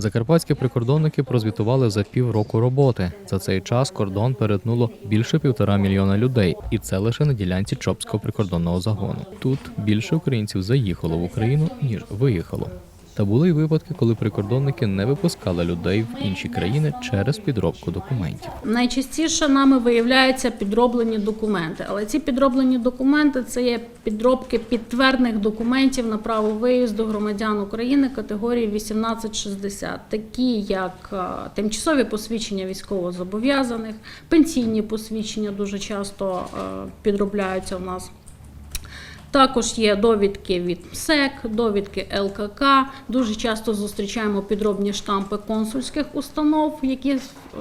Закарпатські прикордонники прозвітували за півроку роботи. За цей час кордон перетнуло більше півтора мільйона людей, і це лише на ділянці Чопського прикордонного загону. Тут більше українців заїхало в Україну ніж виїхало. Та були й випадки, коли прикордонники не випускали людей в інші країни через підробку документів. Найчастіше нами виявляються підроблені документи, але ці підроблені документи це є підробки підтвердних документів на право виїзду громадян України категорії 1860, такі як е, тимчасові посвідчення військовозобов'язаних, пенсійні посвідчення дуже часто е, підробляються у нас. Також є довідки від МСЕК, довідки ЛКК. Дуже часто зустрічаємо підробні штампи консульських установ, які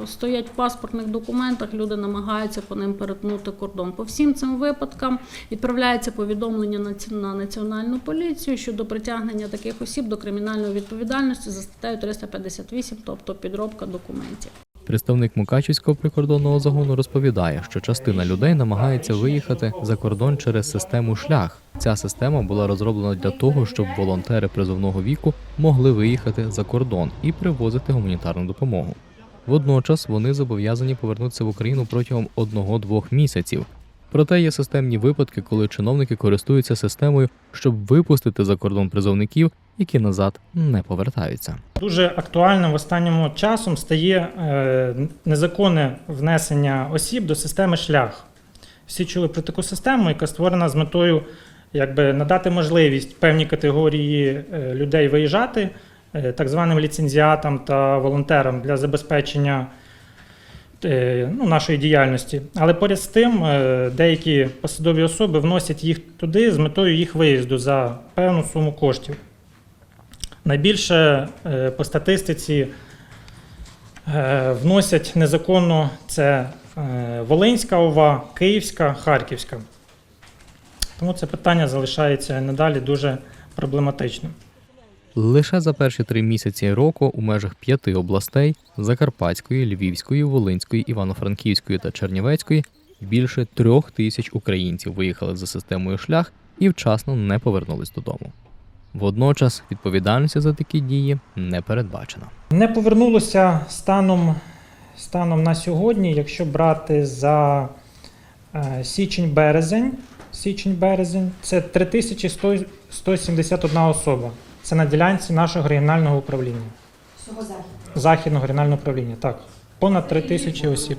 стоять в паспортних документах. Люди намагаються по ним перетнути кордон. По всім цим випадкам відправляється повідомлення на ці- на національну поліцію щодо притягнення таких осіб до кримінальної відповідальності за статтею 358, тобто підробка документів. Представник Мукачівського прикордонного загону розповідає, що частина людей намагається виїхати за кордон через систему шлях. Ця система була розроблена для того, щоб волонтери призовного віку могли виїхати за кордон і привозити гуманітарну допомогу. Водночас вони зобов'язані повернутися в Україну протягом одного-двох місяців. Проте є системні випадки, коли чиновники користуються системою, щоб випустити за кордон призовників, які назад не повертаються. Дуже актуальним в останньому часом стає е, незаконне внесення осіб до системи шлях. Всі чули про таку систему, яка створена з метою якби, надати можливість певній категорії е, людей виїжджати, е, так званим ліцензіатам та волонтерам для забезпечення ну, нашої діяльності. Але поряд з тим, деякі посадові особи вносять їх туди з метою їх виїзду за певну суму коштів. Найбільше е, по статистиці е, вносять незаконно це е, Волинська ОВА, Київська, Харківська. Тому це питання залишається надалі дуже проблематичним. Лише за перші три місяці року у межах п'яти областей Закарпатської, Львівської, Волинської, Івано-Франківської та Чернівецької більше трьох тисяч українців виїхали за системою шлях і вчасно не повернулись додому. Водночас відповідальності за такі дії не передбачено. Не повернулося станом, станом на сьогодні, якщо брати за е, січень-березень, січень-березень, це 3171 особа. Це на ділянці нашого регіонального управління. Всього західного. Західного регіонального управління, так. Понад 3 тисячі осіб.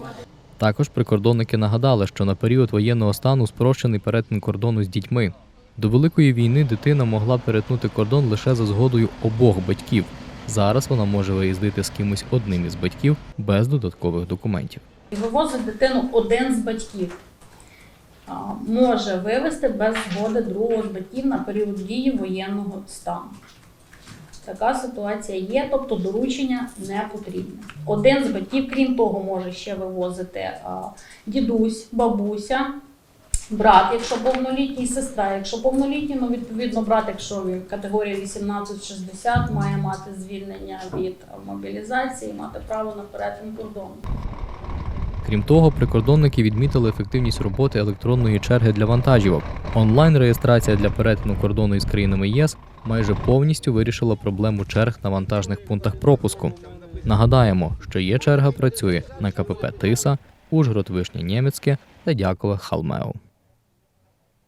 Також прикордонники нагадали, що на період воєнного стану спрощений перетин кордону з дітьми. До великої війни дитина могла перетнути кордон лише за згодою обох батьків. Зараз вона може виїздити з кимось одним із батьків без додаткових документів. Вивозить дитину один з батьків. Може вивезти без згоди другого з батьків на період дії воєнного стану. Така ситуація є, тобто доручення не потрібне. Один з батьків, крім того, може ще вивозити дідусь, бабуся, брат, якщо повнолітній, сестра. Якщо повнолітній, ну відповідно брат, якщо він категорія 18-60, має мати звільнення від мобілізації, мати право на перетин кордону. Крім того, прикордонники відмітили ефективність роботи електронної черги для вантажівок. Онлайн-реєстрація для перетину кордону із країнами ЄС майже повністю вирішила проблему черг на вантажних пунктах пропуску. Нагадаємо, що є черга працює на КПП Тиса, Ужгород Вишня Нємецьке та Дякове Халмео.